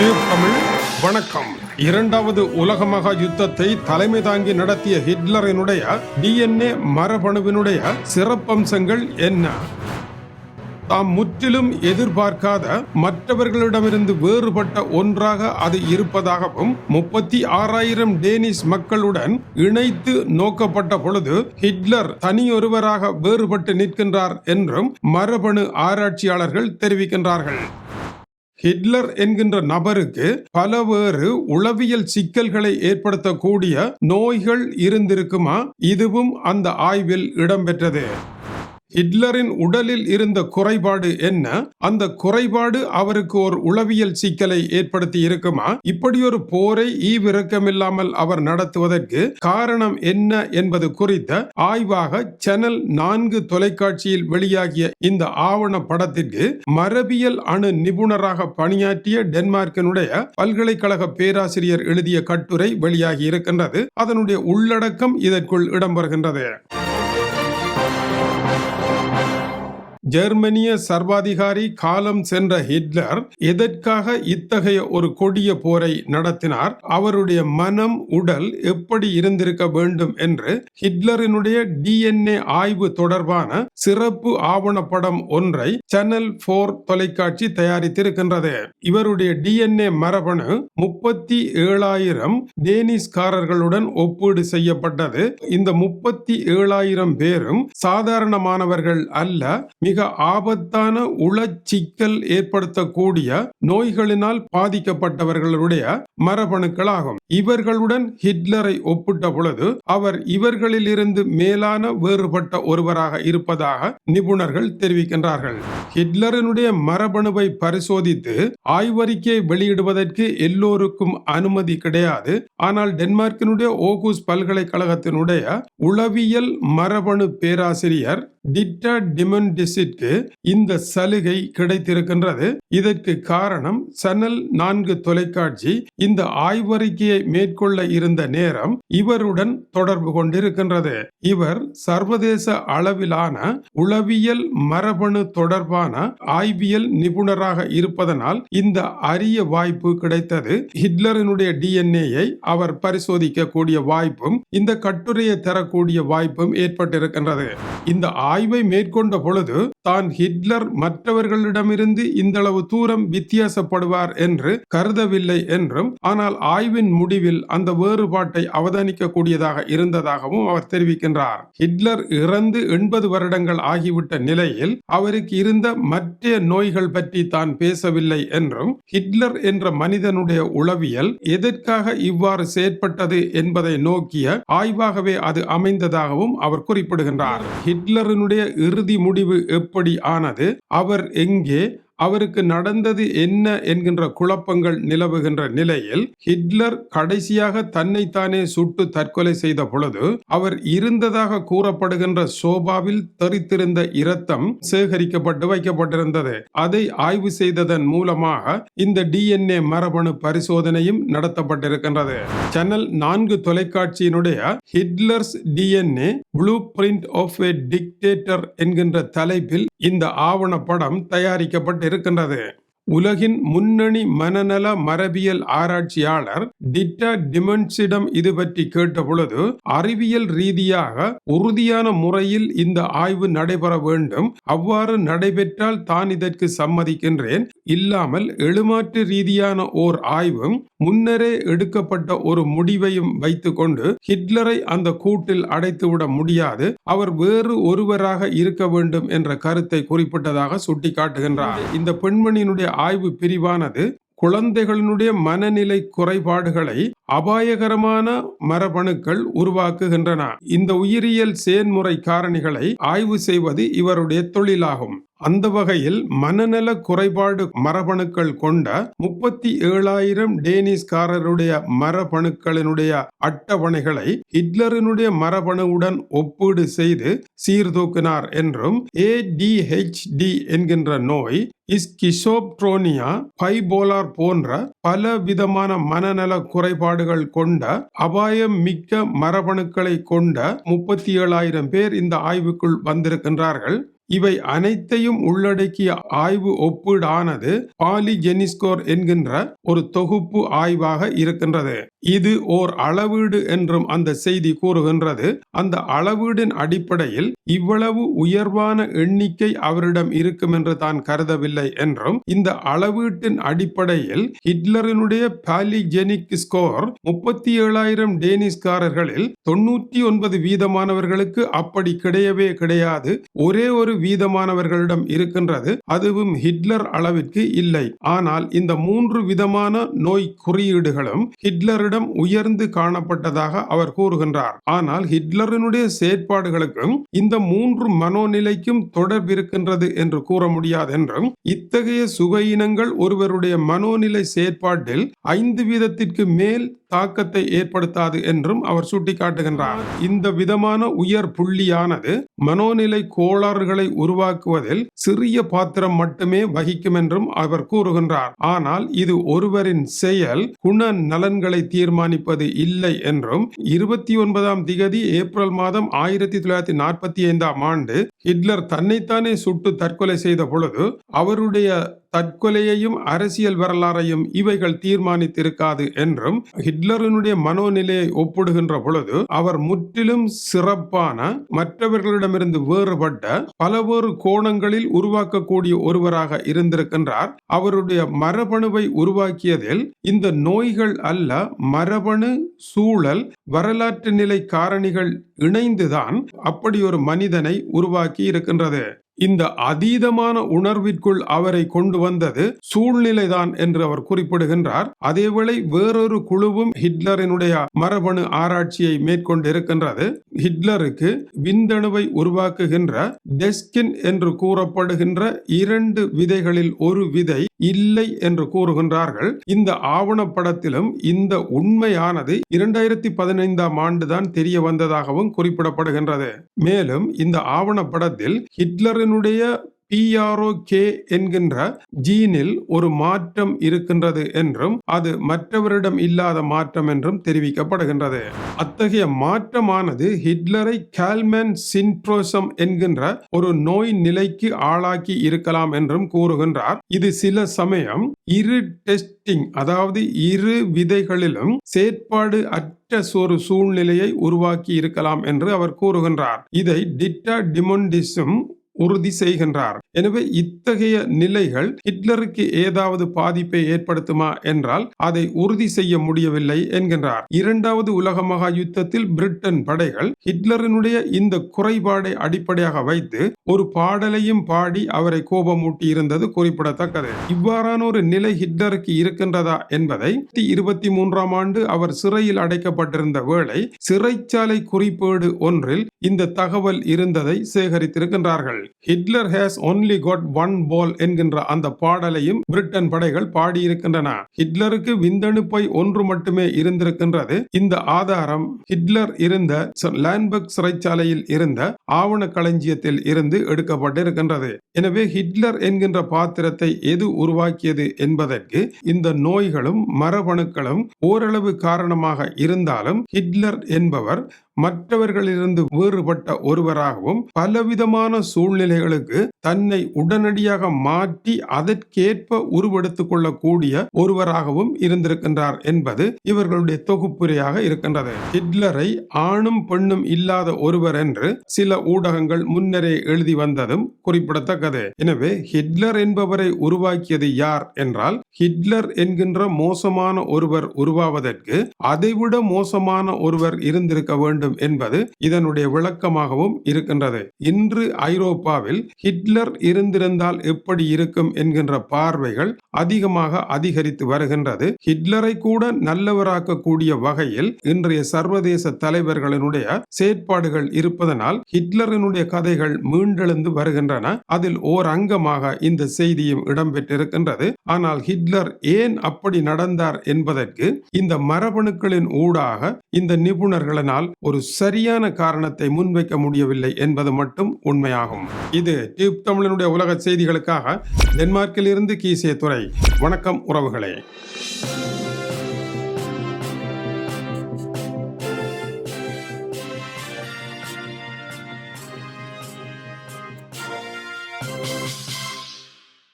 Tube Tamil வணக்கம். இரண்டாவது உலக மகா யுத்தத்தை தலைமை தாங்கி நடத்திய ஹிட்லரினுடைய டிஎன்ஏ மரபணுவினுடைய சிறப்பம்சங்கள் என்ன? தாம் முற்றிலும் எதிர்பார்க்காத மற்றவர்களிடமிருந்து வேறுபட்ட ஒன்றாக அது இருப்பதாகவும் முப்பத்தி ஆறாயிரம் டேனிஷ் மக்களுடன் இணைத்து நோக்கப்பட்ட பொழுது ஹிட்லர் தனியொருவராக வேறுபட்டு நிற்கின்றார் என்றும் மரபணு ஆராய்ச்சியாளர்கள் தெரிவிக்கின்றார்கள். ஹிட்லர் என்கின்ற நபருக்கு பலவேறு உளவியல் சிக்கல்களை ஏற்படுத்தக்கூடிய நோய்கள் இருந்திருக்குமா? இதுவும் அந்த ஆய்வில் இடம்பெற்றது ஹிட்லரின் உடலில் இருந்த குறைபாடு என்ன? அந்த குறைபாடு அவருக்கு ஒரு உளவியல் சிக்கலை ஏற்படுத்தி இருக்குமா? இப்படி ஒரு போரை ஈவிரக்கமில்லாமல் அவர் நடத்துவதற்கு காரணம் என்ன என்பது குறித்த ஆய்வாக சேனல் நான்கு தொலைக்காட்சியில் வெளியாகிய இந்த ஆவண படத்திற்கு மரபியல் அணு நிபுணராக பணியாற்றிய டென்மார்க்கினுடைய பல்கலைக்கழக பேராசிரியர் எழுதிய கட்டுரை வெளியாகி இருக்கின்றது. அதனுடைய உள்ளடக்கம் இதற்குள் இடம்பெறுகின்றது. ஜெர்மனிய சர்வாதிகாரி காலம் சென்ற ஹிட்லர் எதற்காக இத்தகைய ஒரு கொடிய போரை நடத்தினார்? அவருடைய மனம் உடல் எப்படி இருந்திருக்க வேண்டும் என்று ஹிட்லரினுடைய டிஎன்ஏ ஆய்வு தொடர்பான சிறப்பு ஆவணப்படம் ஒன்றை சேனல் போர் தொலைக்காட்சி தயாரித்திருக்கின்றது. இவருடைய டிஎன்ஏ மரபணு முப்பத்தி ஏழாயிரம் டேனிஸ்காரர்களுடன் ஒப்பீடு செய்யப்பட்டது. இந்த முப்பத்தி ஏழாயிரம் பேரும் சாதாரணமானவர்கள் அல்ல மிக ஆபத்தான உளச்சிக்கல் ஏற்படுத்தக்கூடிய நோய்களினால் பாதிக்கப்பட்டவர்களுடைய மரபணுக்களாகும். இவர்களுடன் ஹிட்லரை ஒப்பிட்ட பொழுது அவர் இவர்களிலிருந்து மேலான வேறுபட்ட ஒருவராக இருப்பதாக நிபுணர்கள் தெரிவிக்கின்றார்கள். ஹிட்லரினுடைய மரபணுவை பரிசோதித்து ஆய்வறிக்கை வெளியிடுவதற்கு எல்லோருக்கும் அனுமதி கிடையாது. ஆனால் டென்மார்க்கினுடைய ஓகூஸ் பல்கலைக்கழகத்தினுடைய உளவியல் மரபணு பேராசிரியர் டிட்டா டிமன்டிசிற்கு இந்த சலுகை கிடைத்திருக்கின்றது. இதற்கு காரணம் சனல் நான்கு தொலைக்காட்சி. இந்த ஆய்வறிக்கையை மேற்கொள்ள இருந்த நேரம் இவருடன் தொடர்பு கொண்டிருக்கின்றது. இவர் சர்வதேச அளவிலான உளவியல் மரபணு தொடர்பான ஆய்வியல் நிபுணராக இருப்பதனால் இந்த அரிய வாய்ப்பு கிடைத்தது. ஹிட்லரினுடைய டிஎன்ஏயை அவர் பரிசோதிக்க கூடிய வாய்ப்பும் இந்த கட்டுரையை தரக்கூடிய வாய்ப்பும் ஏற்பட்டிருக்கின்றது. இந்த ஆய்வை மேற்கொண்ட பொழுது தான் ஹிட்லர் மற்றவர்களிடமிருந்து இந்தளவு தூரம் வித்தியாசப்படுவார் என்று கருதவில்லை என்றும் ஆனால் ஆய்வின் முடிவில் அந்த வேறுபாட்டை அவதானிக்க கூடியதாக இருந்ததாகவும் அவர் தெரிவிக்கின்றார். ஹிட்லர் இறந்து எண்பது வருடங்கள் ஆகிவிட்ட நிலையில் அவருக்கு இருந்த மற்ற நோய்கள் பற்றி தான் பேசவில்லை என்றும் ஹிட்லர் என்ற மனிதனுடைய உளவியல் எதற்காக இவ்வாறு செயற்பட்டது என்பதை நோக்கிய ஆய்வாகவே அது அமைந்ததாகவும் அவர் குறிப்பிடுகின்றார். ஹிட்லரினுடைய இறுதி முடிவு எப்படி ஆனது? அவர் எங்கே அவருக்கு நடந்தது என்ன என்கின்ற குழப்பங்கள் நிலவுகின்ற நிலையில் ஹிட்லர் கடைசியாக தன்னைத்தானே சுட்டு தற்கொலை செய்த பொழுது அவர் இருந்ததாக கூறப்படுகின்ற சோபாவில் தெரித்திருந்த இரத்தம் சேகரிக்கப்பட்டு வைக்கப்பட்டிருந்தது. அதை ஆய்வு செய்ததன் மூலமாக இந்த டிஎன்ஏ மரபணு பரிசோதனையும் நடத்தப்பட்டிருக்கின்றது. சேனல் நான்கு தொலைக்காட்சியினுடைய Hitler's DNA blueprint of a dictator என்கின்ற தலைப்பில் இந்த ஆவணப்படம் தயாரிக்கப்பட்டு இருக்கின்றது உலகின் முன்னணி மனநல மரபியல் ஆராய்ச்சியாளர் டிட்டா டிமன்ஸிடம் இது பற்றி கேட்ட பொழுது அறிவியல் ரீதியாக உறுதியான முறையில் இந்த ஆய்வு நடைபெற வேண்டும். அவ்வாறு நடைபெற்றால் தான் இதற்கு சம்மதிக்கின்றேன். இல்லாமல் எழுமாற்று ரீதியான ஓர் ஆய்வும் முன்னரே எடுக்கப்பட்ட ஒரு முடிவையும் வைத்துக்கொண்டு ஹிட்லரை அந்த கூட்டில் அடைத்துவிட முடியாது. அவர் வேறு ஒருவராக இருக்க வேண்டும் என்ற கருத்தை குறிப்பிட்டதாக சுட்டிக்காட்டுகின்றார். இந்த பெண்மணியினுடைய ஆய்வு பிரிவானது குழந்தைகளினுடைய மனநிலை குறைபாடுகளை அபாயகரமான மரபணுக்கள் உருவாக்குகின்றன. இந்த உயிரியல் செயன்முறை காரணிகளை ஆய்வு செய்வது இவருடைய தொழிலாகும். அந்த வகையில் மனநல குறைபாடு மரபணுக்கள் கொண்ட முப்பத்தி ஏழாயிரம் டேனிஸ்காரருடைய மரபணுக்களினுடைய அட்டவணைகளை ஹிட்லரினுடைய மரபணுவுடன் ஒப்பீடு செய்து சீர்தூக்கினார் என்றும் ஏடிஹெச்டி என்கின்ற நோய் இஸ்கிசோப்ட்ரோனியா பைபோலார் போன்ற பல விதமான மனநல குறைபாடுகள் கொண்ட அபாயம் மிக்க மரபணுக்களை கொண்ட முப்பத்தி ஏழாயிரம் பேர் இந்த ஆய்வுக்குள் வந்திருக்கின்றார்கள். இவை அனைத்தையும் உள்ளடக்கிய ஆய்வு ஒப்பீடானது பாலிஜெனிஸ்கோர் என்கின்ற ஒரு தொகுப்பு ஆய்வாக இருக்கின்றது. இது ஓர் அளவீடு என்றும் அந்த செய்தி கூறுகின்றது. அந்த அளவீடின் அடிப்படையில் இவ்வளவு உயர்வான எண்ணிக்கை அவரிடம் இருக்கும் என்று தான் கருதவில்லை என்றும் இந்த அளவீட்டின் அடிப்படையில் ஹிட்லரினுடைய பாலிஜெனிக் ஸ்கோர் முப்பத்தி ஏழாயிரம் டேனிஸ்காரர்களில் தொண்ணூற்றி ஒன்பது வீதமானவர்களுக்கு அப்படி கிடையவே கிடையாது. ஒரே ஒரு வீதமானவர்களிடம் இருக்கின்றது. அதுவும் ஹிட்லர் அளவிற்கு இல்லை. ஆனால் இந்த மூன்று விதமான நோய் குறியீடுகளும் ஹிட்லரிடம் உயர்ந்து காணப்பட்டதாக அவர் கூறுகின்றார். ஆனால் ஹிட்லரினுடைய செயற்பாடுகளுக்கும் இந்த மூன்று மனோநிலைக்கும் தொடர்பிருக்கின்றது என்று கூற முடியாது என்றும் இத்தகைய சுகையினங்கள் ஒருவருடைய மனோநிலை செயற்பாட்டில் ஐந்து வீதத்திற்கு மேல் தாக்கத்தை ஏற்படுத்தாது என்றும் அவர் சுட்டிக்காட்டுகின்றார். இந்த விதமான உயர் புள்ளியானது மனோநிலை கோளாறுகளை உருவாக்குவதில் சிறிய பாத்திரம் மட்டுமே வகிக்கும் என்றும் அவர் கூறுகின்றார். ஆனால் இது ஒருவரின் செயல் குண நலன்களை தீர்மானிப்பது இல்லை என்றும் இருபத்தி ஒன்பதாம் திகதி ஏப்ரல் மாதம் ஆயிரத்தி தொள்ளாயிரத்தி நாற்பத்தி ஐந்தாம் ஆண்டு ஹிட்லர் தன்னைத்தானே சுட்டு தற்கொலை செய்த பொழுது அவருடைய தற்கொலையையும் அரசியல் வரலாறையும் இவைகள் தீர்மானித்திருக்காது என்றும் ஹிட்லரினுடைய மனோநிலையை ஒப்பிடுகின்ற பொழுது அவர் முற்றிலும் சிறப்பான மற்றவர்களிடமிருந்து வேறுபட்ட பலவேறு கோணங்களில் உருவாக்கக்கூடிய ஒருவராக இருந்திருக்கின்றார். அவருடைய மரபணுவை உருவாக்கியதில் இந்த நோய்கள் அல்ல மரபணு சூழல் வரலாற்று நிலை காரணிகள் இணைந்துதான் அப்படி ஒரு மனிதனை உருவாக்கி இருக்கின்றது. இந்த அதீதமான உணர்விற்குள் அவரை கொண்டு வந்தது சூழ்நிலைதான் என்று அவர் குறிப்பிடுகின்றார். அதேவேளை வேறொரு குழுவும் ஹிட்லரினுடைய மரபணு ஆராய்ச்சியை மேற்கொண்டிருக்கின்றது. ஹிட்லருக்கு விந்தணுவை உருவாக்குகின்ற டெஸ்கின் என்று கூறப்படுகின்ற இரண்டு விதைகளில் ஒரு விதை இல்லை என்று கூறுகின்றார்கள். இந்த ஆவணப்படத்திலும் இந்த உண்மையானது இரண்டாயிரத்தி பதினைந்தாம் ஆண்டுதான் தெரிய வந்ததாகவும் குறிப்பிடப்படுகின்றது. மேலும் இந்த ஆவணப்படத்தில் ஹிட்லரினுடைய கே என்கின்ற ஜீனில் ஒரு மாற்றம் இருக்கின்றது என்றும் அது மற்றவரிடம் இல்லாத மாற்றம் என்றும் தெரிவிக்கப்படுகின்றது. அத்தகைய மாற்றமானது ஹிட்லரை கால்மேன் சின்ட்ரோசம் என்கின்ற ஒரு நோய் நிலைக்கு ஆளாக்கி இருக்கலாம் என்றும் கூறுகின்றார். இது சில சமயம் இரு டெஸ்டிங் அதாவது இரு விதைகளிலும் செயற்பாடு அற்ற ஒரு சூழ்நிலையை உருவாக்கி இருக்கலாம் என்று அவர் கூறுகின்றார். இதை டிட்டா டிமொண்டிஸும் உறுதி செய்கின்றார். எனவே இத்தகைய நிலைகள் ஹிட்லருக்கு ஏதாவது பாதிப்பை ஏற்படுத்துமா என்றால் அதை உறுதி செய்ய முடியவில்லை என்கின்றார். இரண்டாவது உலக மகா யுத்தத்தில் பிரிட்டன் படைகள் ஹிட்லரினுடைய இந்த குறைபாடை அடிப்படையாக வைத்து ஒரு பாடலையும் பாடி அவரை கோபமூட்டி இருந்தது குறிப்பிடத்தக்கது. இவ்வாறான ஒரு நிலை ஹிட்லருக்கு இருக்கின்றதா என்பதை இருபத்தி மூன்றாம் ஆண்டு அவர் சிறையில் அடைக்கப்பட்டிருந்த வேளை சிறைச்சாலை குறிப்பேடு ஒன்றில் இந்த தகவல் இருந்ததை சேகரித்திருக்கின்றார்கள். Hitler has only got one ball என்கின்ற அந்த பாடலையும் பிரிட்டன் படைகள் பாடியிருக்கின்றன. ஹிட்லருக்கு விந்தணுப்பை ஒன்று மட்டுமே இருந்திருக்கின்றது. இந்த ஆதாரம் ஹிட்லர் இருந்த லேண்ட்பர்க் சிறைச்சாலையில் இருந்த ஆவண களஞ்சியத்தில் இருந்து எடுக்கப்பட்டிருக்கின்றது. எனவே ஹிட்லர் என்கின்ற பாத்திரத்தை எது உருவாக்கியது என்பதற்கு இந்த நோய்களும் மரபணுக்களும் ஓரளவு காரணமாக இருந்தாலும் ஹிட்லர் என்பவர் மற்றவர்களிலிருந்து வேறுபட்ட ஒருவராகவும் பலவிதமான சூழ்நிலைகளுக்கு தன்னை உடனடியாக மாற்றி அதற்கேற்ப உருவெடுத்துக் கொள்ளக்கூடிய ஒருவராகவும் இருந்திருக்கின்றார் என்பது இவர்களுடைய தொகுப்புரையாக இருக்கின்றது. ஹிட்லரை ஆணும் பெண்ணும் இல்லாத ஒருவர் என்று சில ஊடகங்கள் முன்னரே எழுதி வந்ததும் குறிப்பிடத்தக்கது. எனவே ஹிட்லர் என்பவரை உருவாக்கியது யார் என்றால் ஹிட்லர் என்கின்ற மோசமான ஒருவர் உருவாவதற்கு அதைவிட மோசமான ஒருவர் இருந்திருக்க வேண்டும் வேண்டும் என்பது இதனுடைய விளக்கமாகவும் இருக்கின்றது. இன்று ஐரோப்பாவில் ஹிட்லர் இருந்திருந்தால் எப்படி இருக்கும் என்கின்ற பார்வைகள் அதிகமாக அதிகரித்து வருகின்றது. ஹிட்லரை கூட நல்லவராக்கக்கூடிய வகையில் இன்றைய சர்வதேச தலைவர்களினுடைய செயற்பாடுகள் இருப்பதனால் ஹிட்லரினுடைய கதைகள் மீண்டெழுந்து வருகின்றன. அதில் ஓர் அங்கமாக இந்த செய்தியும் இடம்பெற்றிருக்கின்றது. ஆனால் ஹிட்லர் ஏன் அப்படி நடந்தார் என்பதற்கு இந்த மரபணுக்களின் ஊடாக இந்த நிபுணர்களினால் ஒரு சரியான காரணத்தை முன்வைக்க முடியவில்லை என்பது மட்டும் உண்மையாகும். இது டியூப் தமிழனுடைய உலக செய்திகளுக்காக டென்மார்க்கில் இருந்து கீசிய துறை வணக்கம் உறவுகளே.